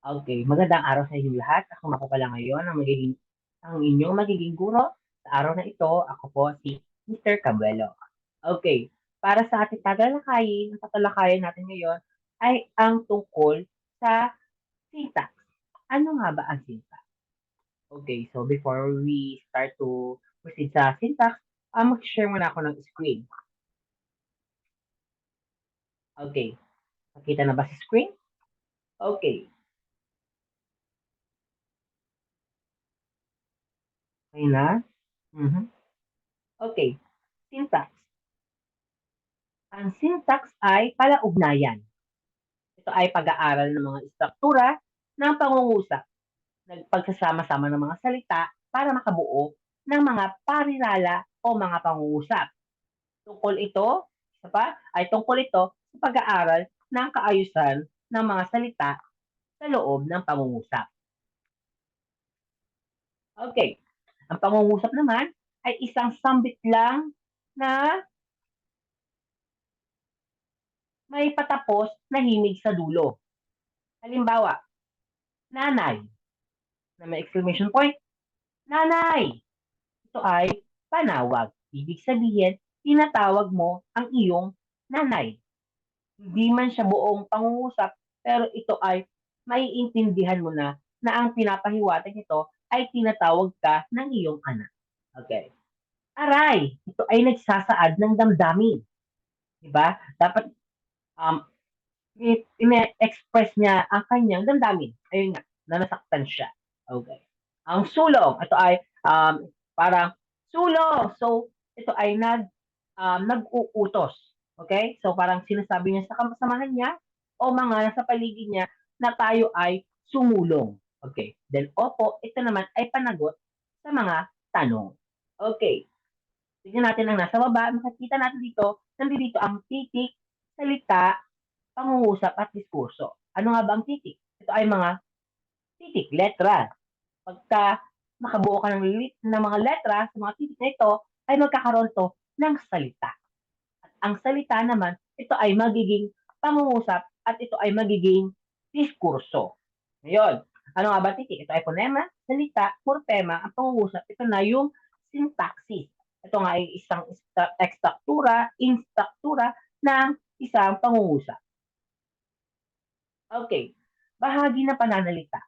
Okay, magandang araw sa inyong lahat. Ako nga po pala ngayon ang magiging ang inyong magiging guro sa araw na ito. Ako po si Mr. Cabuelo. Okay, para sa ating tatalakayin, ang tatalakayin natin ngayon ay ang tungkol sa syntax. Ano nga ba ang syntax? Okay, so before we start to proceed sa syntax, uh, mag-share muna ako ng screen. Okay, nakita na ba sa screen? Okay, Na? Mhm. Okay. Syntax. Ang syntax ay palaugnayan. Ito ay pag-aaral ng mga istruktura ng pangungusap. Nagpagsasama-sama ng mga salita para makabuo ng mga parirala o mga pangungusap. Tungkol ito, isa pa, ay tungkol ito sa pag-aaral ng kaayusan ng mga salita sa loob ng pangungusap. Okay. Ang pangungusap naman ay isang sambit lang na may patapos na himig sa dulo. Halimbawa, nanay, na may exclamation point, nanay. Ito ay panawag. Ibig sabihin, tinatawag mo ang iyong nanay. Hindi man siya buong pangungusap, pero ito ay maiintindihan mo na na ang pinapahiwatig nito ay tinatawag ka ng iyong anak. Okay. Aray, ito ay nagsasaad ng damdamin. Diba? Dapat um, ine-express niya ang kanyang damdamin. Ayun nga, na nasaktan siya. Okay. Ang sulong, ito ay um, parang sulong. So, ito ay nag, um, nag-uutos. Okay? So, parang sinasabi niya sa kasamahan niya o mga nasa paligid niya na tayo ay sumulong. Okay. Then, opo, ito naman ay panagot sa mga tanong. Okay. Tignan natin ang nasa baba. Makikita natin dito, nandito ang titik, salita, pangungusap at diskurso. Ano nga ba ang titik? Ito ay mga titik, letra. Pagka makabuo ka ng, ng mga letra sa mga titik na ito, ay magkakaroon to ng salita. At ang salita naman, ito ay magiging pangungusap at ito ay magiging diskurso. Ngayon, ano nga ba titik? Ito ay phonema, salita, morpema, ang pangungusap. Ito na yung syntaxis. Ito nga ay isang ekstruktura, instruktura ng isang pangungusap. Okay. Bahagi ng pananalita.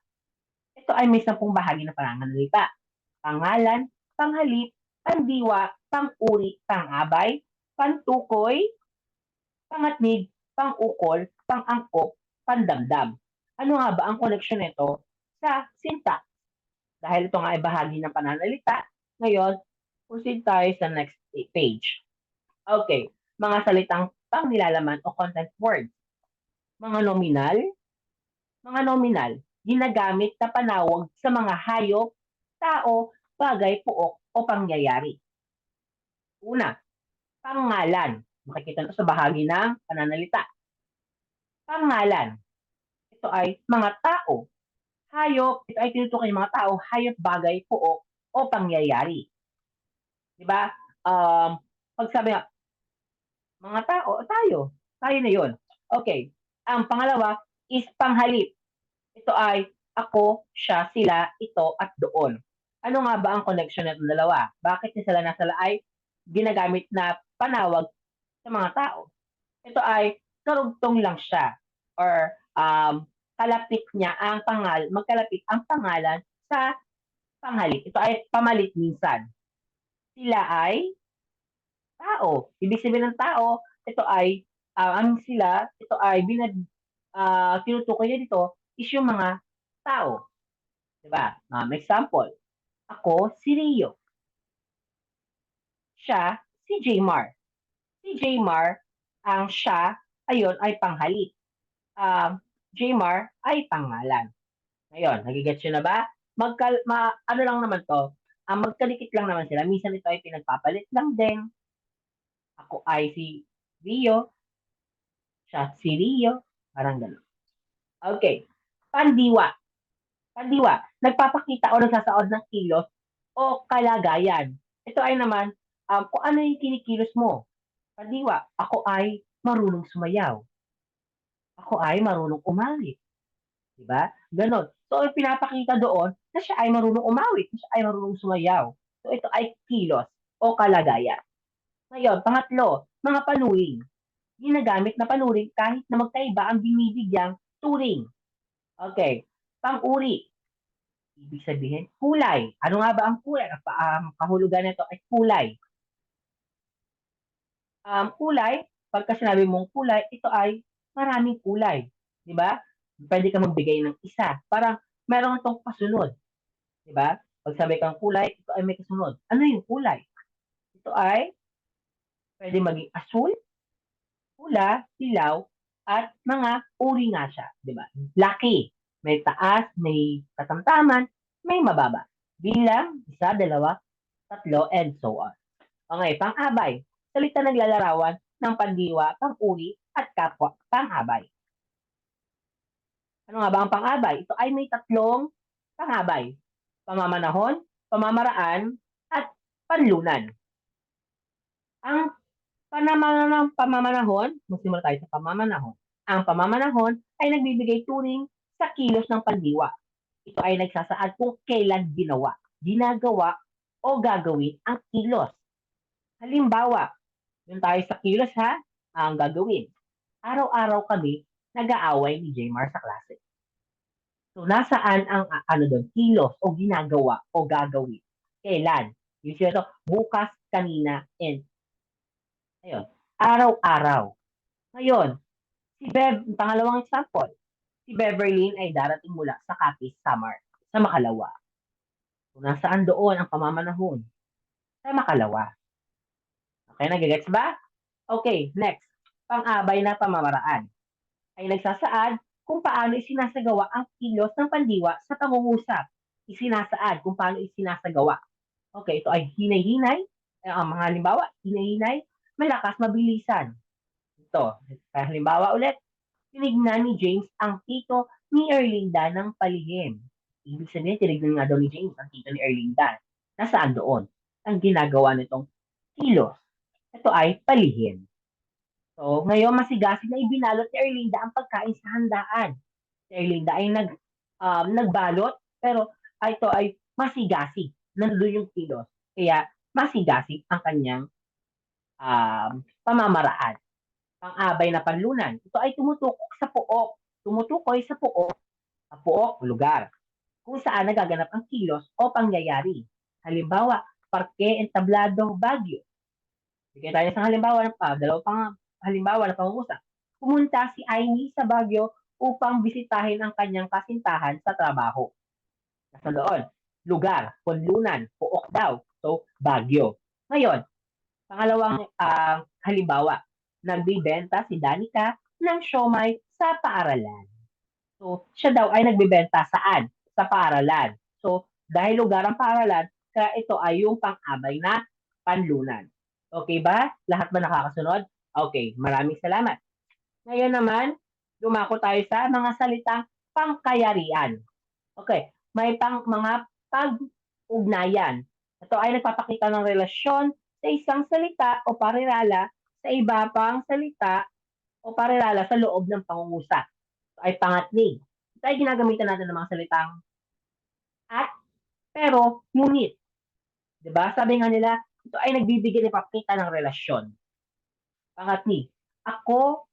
Ito ay may sampung bahagi ng pananalita. Pangalan, panghalip, pandiwa, panguri, pangabay, pantukoy, pangatnig, pangukol, pangangkop, pandamdam. Ano nga ba ang koneksyon nito sa syntax. Dahil ito nga ay bahagi ng pananalita, ngayon, proceed tayo sa next page. Okay, mga salitang pangnilalaman o content words. Mga nominal, mga nominal, ginagamit na panawag sa mga hayop, tao, bagay, puok, o pangyayari. Una, pangalan. Makikita ito sa bahagi ng pananalita. Pangalan. Ito ay mga tao, hayop, ito ay tinutukoy ng mga tao, hayop, bagay, puok, o pangyayari. Di ba? Um, pag sabi nga, mga tao, tayo, tayo na yon. Okay. Ang pangalawa is panghalip. Ito ay ako, siya, sila, ito, at doon. Ano nga ba ang connection ng dalawa? Bakit ni sila nasa ay ginagamit na panawag sa mga tao? Ito ay karugtong lang siya or um, kalapit niya ang pangal, magkalapit ang pangalan sa panghalit. Ito ay pamalit minsan. Sila ay tao. Ibig sabihin ng tao, ito ay, uh, ang sila, ito ay binad, uh, tinutukoy niya dito is yung mga tao. Diba? Um, example, ako si Rio. Siya, si Jmar. Si Jmar, ang siya, ayon ay panghalit. Um, Jmar ay pangalan. Ngayon, nagigets na ba? Magkal, ma, ano lang naman to, ang uh, magkalikit lang naman sila. Minsan ito ay pinagpapalit lang din. Ako ay si Rio. Siya si Rio. Parang gano'n. Okay. Pandiwa. Pandiwa. Nagpapakita o nagsasaod ng kilos o kalagayan. Ito ay naman, um, kung ano yung kinikilos mo. Pandiwa. Ako ay marunong sumayaw. Ako ay marunong umali. Diba? Ganon. So, pinapakita doon na siya ay marunong umawit, siya ay marunong sumayaw. So, ito ay kilos o kalagayan. Ngayon, pangatlo, mga panuring. Ginagamit na panuring kahit na magkaiba ang binibigyang turing. Okay. Pang-uri. Ibig sabihin, kulay. Ano nga ba ang kulay? Ang um, kahulugan nito ay kulay. Um, kulay, pagka sinabi mong kulay, ito ay maraming kulay. Di ba? Pwede ka magbigay ng isa. Parang meron itong kasunod. Di ba? Pag sabi kang kulay, ito ay may kasunod. Ano yung kulay? Ito ay pwede maging asul, pula, silaw, at mga uri nga siya. Di ba? Laki. May taas, may katamtaman, may mababa. Bilang, isa, dalawa, tatlo, and so on. Okay, pang-abay. Salita naglalarawan ng pandiwa, pang-uri, at kapwa, pang-abay. Ano nga ba ang pang-abay? Ito ay may tatlong pang-abay. Pamamanahon, pamamaraan, at panlunan. Ang panamanahon, pamamanahon, magsimula tayo sa pamamanahon. Ang pamamanahon ay nagbibigay turing sa kilos ng pandiwa. Ito ay nagsasaad kung kailan ginawa, ginagawa, o gagawin ang kilos. Halimbawa, yun tayo sa kilos ha, ang gagawin. Araw-araw kami nag-aaway ni Jmar sa klase. So, nasaan ang ano doon, kilos o ginagawa o gagawin? Kailan? Yung siya to, bukas, kanina, and ayun, araw-araw. Ngayon, si Bev, pangalawang example, si Beverly ay darating mula sa Capiz, Samar, sa Makalawa. Kung nasaan doon ang pamamanahon? Sa Makalawa. Okay, nagigets ba? Okay, next. Pang-abay na pamamaraan. Ay nagsasaad kung paano isinasagawa ang kilos ng pandiwa sa pangungusap. Isinasaad kung paano isinasagawa. Okay, ito ay hinay-hinay. Ang mga halimbawa, hinay-hinay, malakas, mabilisan. Ito, halimbawa ulit, tinignan ni James ang tito ni Erlinda ng palihim. Ibig sabihin, tinignan nga daw ni James ang tito ni Erlinda. Nasaan doon? Ang ginagawa nitong kilos. Ito ay palihim. So, ngayon masigasig na ibinalot ni Erlinda ang pagkain sa handaan. Si Erlinda ay nag, um, nagbalot, pero ito ay masigasig. Nandun yung kilos. Kaya masigasig ang kanyang um, pamamaraan pang-abay na panlunan. Ito ay tumutukok sa puok. Tumutukoy sa puok, sa puok, lugar, kung saan nagaganap ang kilos o pangyayari. Halimbawa, parke, entablado, bagyo. Bigyan tayo sa halimbawa ng pa, dalawa pang halimbawa na pangungusap. Pumunta si Aimee sa Bagyo upang bisitahin ang kanyang kasintahan sa trabaho. Nasa doon, lugar, punlunan, puok daw. So, Bagyo. Ngayon, pangalawang uh, halimbawa, nagbibenta si Danica ng siomay sa paaralan. So, siya daw ay nagbibenta saan? Sa paaralan. So, dahil lugar ang paaralan, kaya ito ay yung pang-abay na panlunan. Okay ba? Lahat ba nakakasunod? Okay, maraming salamat. Ngayon naman, dumako tayo sa mga salitang pangkayarian. Okay, may pang mga pag-ugnayan. Ito ay nagpapakita ng relasyon sa isang salita o parirala sa iba pang salita o parirala sa loob ng pangungusap. ay pangatni. Ito ay ginagamitan natin ng mga salitang at, pero, ngunit. Diba? Sabi nga nila, ito ay nagbibigay ng papakita ng relasyon. Pangatni, ako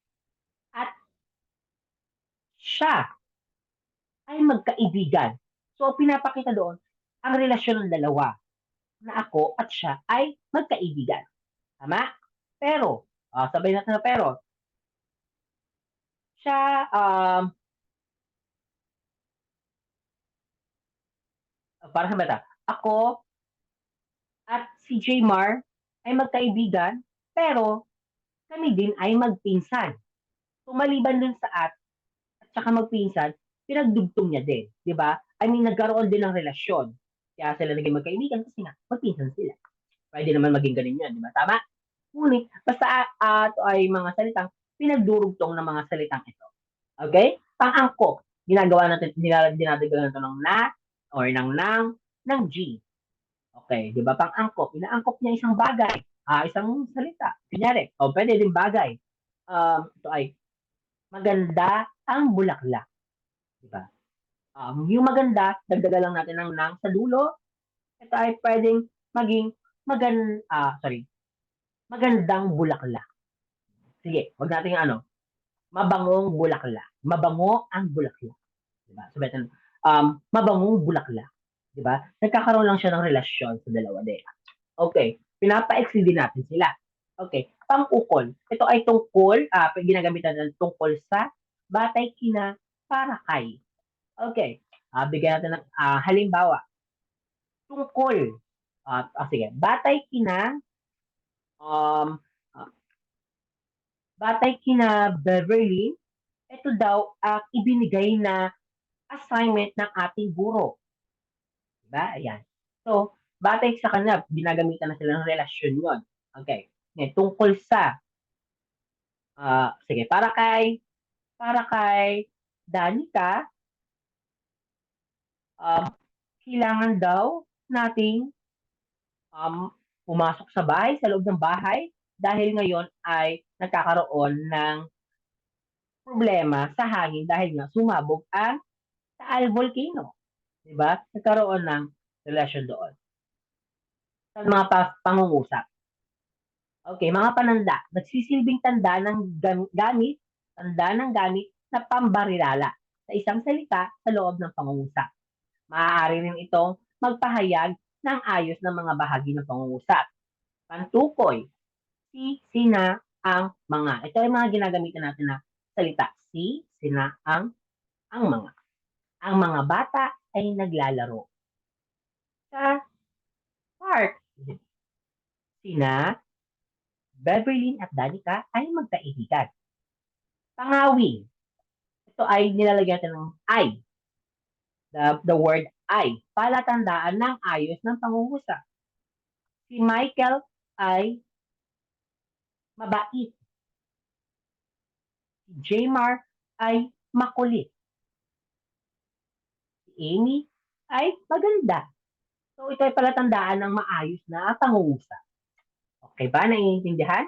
at siya ay magkaibigan. So, pinapakita doon ang relasyon ng dalawa na ako at siya ay magkaibigan. Tama? Pero, uh, sabay natin na pero, siya, um, para sa bata, ako at si Jmar ay magkaibigan, pero kami din ay magpinsan. So maliban dun sa at, at saka magpinsan, pinagdugtong niya din, di ba? I mean, nagkaroon din ng relasyon. Kaya sila naging magkaibigan kasi nga, magpinsan sila. Pwede naman maging ganun yun, di ba? Tama? Ngunit, basta ito ay mga salitang pinagdurugtong ng mga salitang ito. Okay? Pang-angkop. Ginagawa natin, dinadagdagan natin ng na, or ng nang, ng G. Okay, di ba? Pang-angkop. Inaangkop niya isang bagay. Ah, isang salita. Kunyari, o pwede din bagay. Um, ito ay, maganda ang bulaklak. Di ba? Um, yung maganda, dagdagan lang natin ng nang sa dulo. Ito ay pwedeng maging magan, ah, sorry, magandang bulaklak. Sige, wag natin ano, mabangong bulaklak. Mabango ang bulaklak. Diba? So, better, um, mabangong bulaklak. Diba? Nagkakaroon lang siya ng relasyon sa dalawa din. Okay, pinapa-exceed din natin sila. Okay, pang-ukol. Ito ay tungkol, ah, ginagamitan ng tungkol sa batay kina para kay. Okay, ah, bigyan natin ng ah, halimbawa. Tungkol. ah ah, sige, batay kina um, ah, batay kina Beverly, ito daw ang ibinigay na assignment ng ating guro. Diba? Ayan. So, batay sa kanila, ginagamitan na sila ng relasyon yon. Okay. Ngayon, tungkol sa, ah sige, para kay, para kay Danica, um, kailangan daw nating um, pumasok sa bahay, sa loob ng bahay, dahil ngayon ay nagkakaroon ng problema sa hangin dahil nga sumabog ang Taal Volcano. Diba? Nagkaroon ng relasyon doon. Sa mga pa- pangungusap. Okay, mga pananda. Nagsisilbing tanda ng gam- gamit, tanda ng gamit na pambarilala sa isang salita sa loob ng pangungusap. Maaari rin itong magpahayag ng ayos ng mga bahagi ng pangungusap. Pantukoy, si, sina, ang, mga. Ito ay mga ginagamitan natin na salita. Si, sina, ang, ang mga. Ang mga bata ay naglalaro. Sa park, sina, Beverly at Danica ay magkaibigan. Pangawi, ito ay nilalagyan natin ng I. The, the word I. Palatandaan ng ayos ng pangungusap. Si Michael ay mabait. Si Jamar ay makulit. Si Amy ay maganda. So ito ay palatandaan ng maayos na pangungusap. Okay ba? Naiintindihan?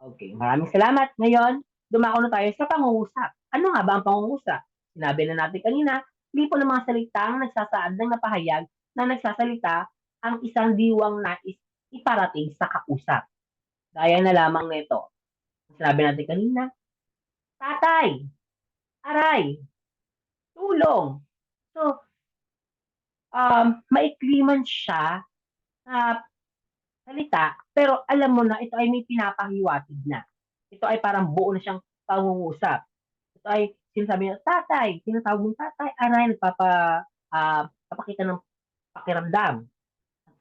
Okay, maraming salamat. Ngayon, dumako na tayo sa pangungusap. Ano nga ba ang pangungusap? Sinabi na natin kanina, lipo ng mga salitang nagsasaad ng napahayag na nagsasalita ang isang diwang nais iparating sa kausap. Gaya na lamang nito. Sinabi natin kanina, tatay, aray, tulong. So, um, maikli man siya na salita, pero alam mo na ito ay may pinapahiwatig na. Ito ay parang buo na siyang pangungusap. Ito ay sinasabi niya, tatay, tinatawag mo tatay, aray, nagpapa, ah, papakita ng pakiramdam.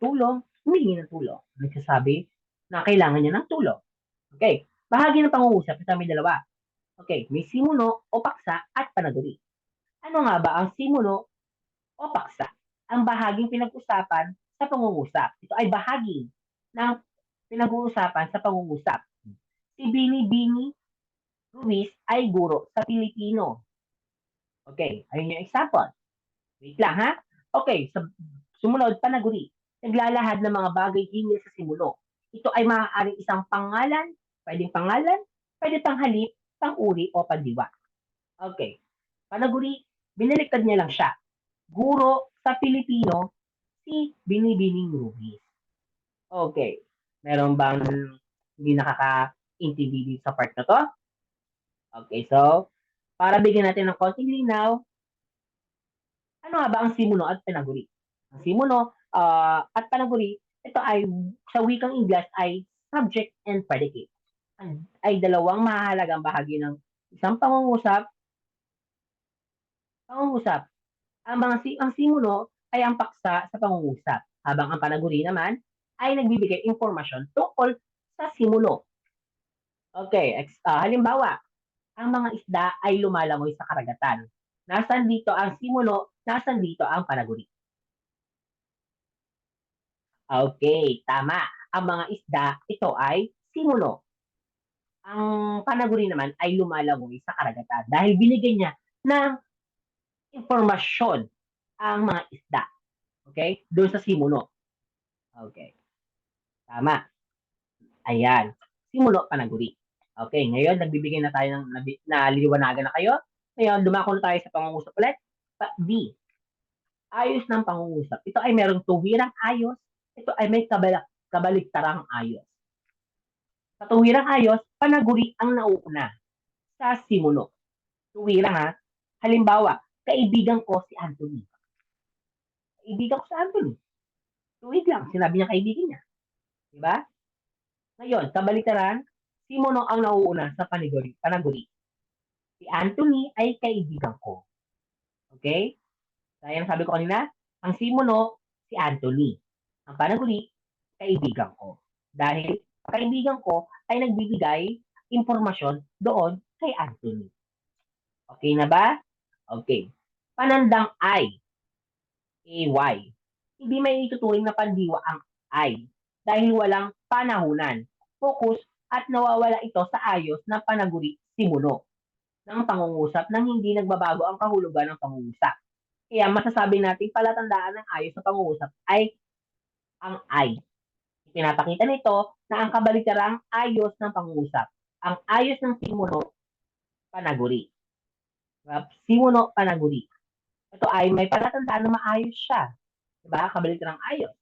Tulong, humingi ng tulong. Nagsasabi na kailangan niya ng tulong. Okay, bahagi ng pangungusap, ito may dalawa. Okay, may simuno o paksa at panaguri. Ano nga ba ang simuno o paksa? Ang bahaging pinag-usapan sa pangungusap. Ito ay bahagi ng pinag-uusapan sa pangungusap. Si Bini Bini Ruiz ay guro sa Pilipino. Okay, ayun yung example. Wait lang ha. Okay, sa sumunod, panaguri. Naglalahad ng mga bagay hinggil sa simulo. Ito ay maaaring isang pangalan, pwedeng pangalan, pwede panghalip, panguri o pandiwa. Okay. Panaguri, binaliktad niya lang siya. Guro sa Pilipino, si Binibining Ruiz. Okay. Meron bang hindi nakaka-intindi sa part na to? Okay, so, para bigyan natin ng konting linaw, ano nga ba ang simuno at panaguri? Ang simuno ah, at panaguri, ito ay sa wikang Ingles ay subject and predicate. Ay dalawang mahalagang bahagi ng isang pangungusap. Pangungusap. Ang mga ang simuno ay ang paksa sa pangungusap, habang ang panaguri naman ay nagbibigay impormasyon tungkol sa simulo. Okay, ex- ah, halimbawa, ang mga isda ay lumalangoy sa karagatan. Nasaan dito ang simulo, nasaan dito ang panaguri. Okay, tama. Ang mga isda, ito ay simulo. Ang panaguri naman ay lumalangoy sa karagatan dahil binigyan niya ng impormasyon ang mga isda. Okay? Doon sa simulo. Okay. Tama. Ayan. Simulo, panaguri. Okay, ngayon nagbibigay na tayo ng naliliwanagan na kayo Ngayon, dumako na tayo sa pangungusap ulit. Pa- B. Ayos ng pangungusap. Ito ay merong tuwirang ayos. Ito ay may kabala- kabaliktarang ayos. Sa tuwirang ayos, panaguri ang nauuna sa simuno. Tuwirang ha. Halimbawa, kaibigan ko si Anthony. Kaibigan ko si Anthony. Tuwid lang. Sinabi niya kaibigan niya. Diba? Ngayon, kabaliktaran, si Mono ang nauuna sa paniguri, panaguri. Si Anthony ay kaibigan ko. Okay? Kaya ang sabi ko kanina, ang si Mono, si Anthony. Ang panaguri, kaibigan ko. Dahil kaibigan ko ay nagbibigay impormasyon doon kay Anthony. Okay na ba? Okay. Panandang I. AY. Hindi may ituturing na pandiwa ang I dahil walang panahunan, focus at nawawala ito sa ayos ng panaguri simuno ng pangungusap nang hindi nagbabago ang kahulugan ng pangungusap. Kaya masasabi natin palatandaan ng ayos sa pangungusap ay ang I. Pinapakita nito na ang kabaliktarang ayos ng pangungusap. Ang ayos ng simuno, panaguri. Diba? Simuno, panaguri. Ito ay may palatandaan na maayos siya. Diba? Kabaliktarang ayos.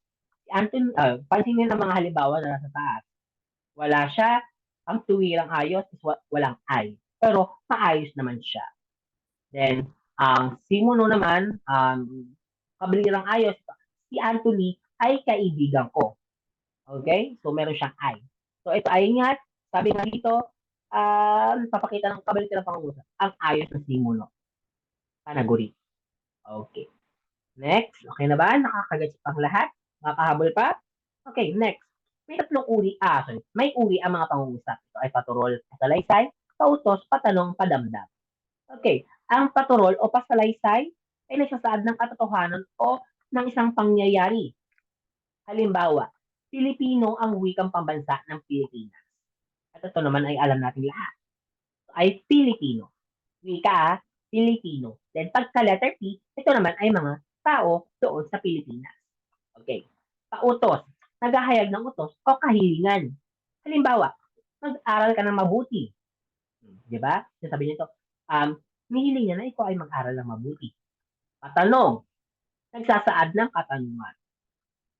Si Anton, uh, pansinin ng mga halimbawa na nasa taas. Wala siya, ang tuwirang ayos is wa- walang ay. Pero maayos naman siya. Then, ang simuno naman, um, kabaliktarang ayos, si Anthony ay kaibigan ko. Okay? So, meron siyang I. So, ito ay nga, sabi nga dito, um, papakita ng kabaliktarang pangungusap, ang ayos ng simuno. Panaguri. Okay. Next. Okay na ba? Nakakagets pang lahat? Makahabol pa? Okay, next. May tatlong uri. Ah, sorry. May uri ang mga pangungusap. Ito ay paturol, pasalaysay, pautos, patanong, padamdam. Okay. Ang paturol o pasalaysay ay nagsasaad ng katotohanan o ng isang pangyayari. Halimbawa, Pilipino ang wikang pambansa ng Pilipinas. Ito naman ay alam natin lahat. Ay Pilipino. Wika, Pilipino. Then pagka letter P, ito naman ay mga tao doon sa Pilipinas. Okay. Pautos. Naghahayag ng utos o kahilingan. Halimbawa, mag-aral ka ng mabuti. Di ba? Sabi nito, um, nihiling niya na ikaw ay mag-aral ng mabuti. Patanong. Nagsasaad ng katanungan.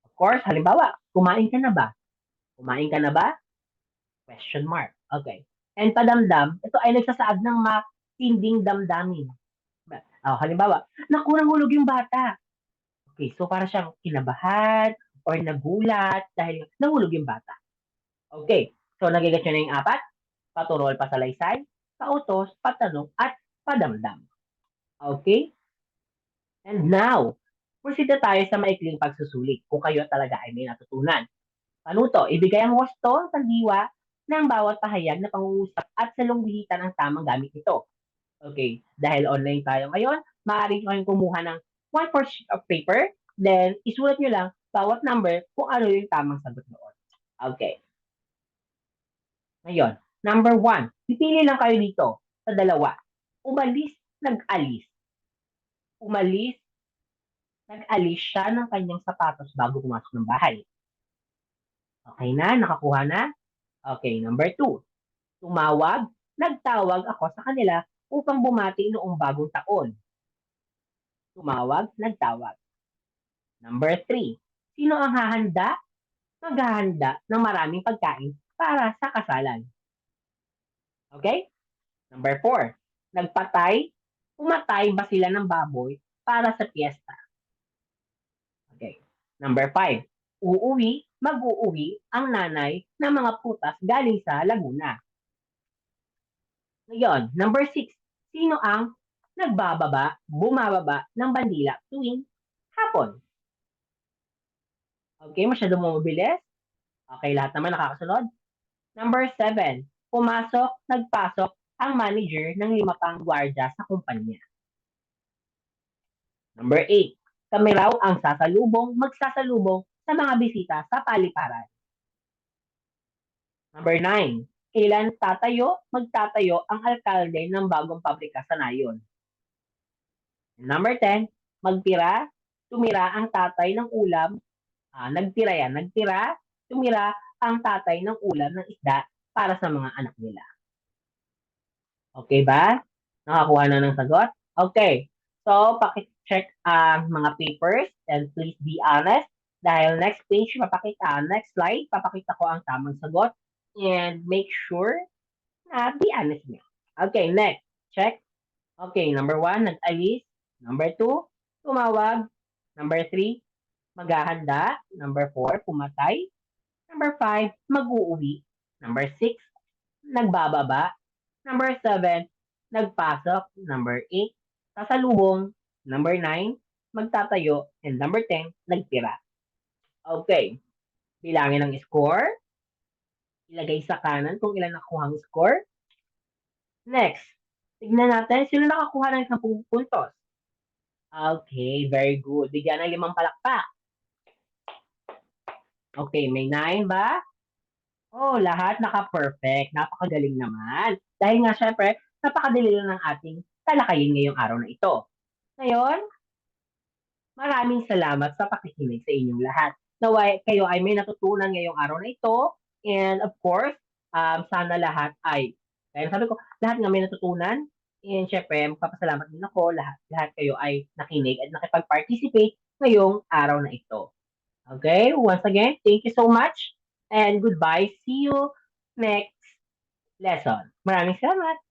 Of course, halimbawa, kumain ka na ba? Kumain ka na ba? Question mark. Okay. And padamdam, ito ay nagsasaad ng matinding damdamin. Oh, halimbawa, naku, nahulog yung bata. Okay, so para siyang kinabahan or nagulat dahil nahulog yung bata. Okay, so nagigat nyo na yung apat. Paturol, pasalaysay, pautos, patanong, at padamdam. Okay? And now, proceed na tayo sa maikling pagsusulit kung kayo talaga ay may natutunan. Panuto, ibigay ang wasto, sandiwa, ng bawat pahayag na pangungusap at salungbihitan ang tamang gamit nito. Okay, dahil online tayo ngayon, maaari nyo kayong kumuha ng one fourth sheet of paper, then isulat nyo lang bawat number kung ano yung tamang sagot noon. Okay. Ngayon, number one, pipili lang kayo dito sa dalawa. Umalis, nag-alis. Umalis, nag-alis siya ng kanyang sapatos bago pumasok ng bahay. Okay na? Nakakuha na? Okay, number two. Tumawag, nagtawag ako sa kanila upang bumati noong bagong taon. Tumawag, nagtawag. Number three. Sino ang hahanda? Maghahanda ng maraming pagkain para sa kasalan. Okay? Number four. Nagpatay, umatay ba sila ng baboy para sa piyesta? Okay. Number five. Uuwi, mag-uuwi ang nanay ng mga putas galing sa Laguna. Ngayon, number six. Sino ang nagbababa, bumababa ng bandila tuwing hapon? Okay, masyado mabilis? Okay, lahat naman nakakasunod. Number seven. Pumasok, nagpasok ang manager ng lima pang gwardya sa kumpanya. Number eight. Kami raw ang sasalubong, magsasalubong sa mga bisita sa paliparan. Number nine. Kailan tatayo, magtatayo ang alkalde ng bagong pabrika sa nayon. Number 10, magtira, tumira ang tatay ng ulam, ah, nagtira yan, nagtira, tumira ang tatay ng ulam ng isda para sa mga anak nila. Okay ba? Nakakuha na ng sagot? Okay. So, paki-check ang mga papers and please be honest. Dahil next page, papakita, next slide, papakita ko ang tamang sagot and make sure na be honest niyo. Okay, next. Check. Okay, number one, nag-alis. Number two, tumawag. Number three, maghahanda. Number four, pumatay. Number five, mag-uuwi. Number six, nagbababa. Number seven, nagpasok. Number eight, sasalubong. Number nine, magtatayo. And number ten, nagtira. Okay. Bilangin ang score. Ilagay sa kanan kung ilan nakuhang score. Next, tignan natin sino nakakuha ng 10 puntos. Okay, very good. Bigyan ng limang palakpak. Okay, may 9 ba? Oh, lahat naka-perfect. Napakagaling naman. Dahil nga syempre, napakadali lang ng ating talakayin ngayong araw na ito. Ngayon, maraming salamat sa pakikinig sa inyong lahat. Naway kayo ay may natutunan ngayong araw na ito. And of course, um, sana lahat ay, kaya sabi ko, lahat nga may natutunan. And syempre, magpapasalamat din ako, lahat, lahat kayo ay nakinig at nakipag-participate ngayong araw na ito. Okay, once again, thank you so much and goodbye. See you next lesson. Maraming salamat.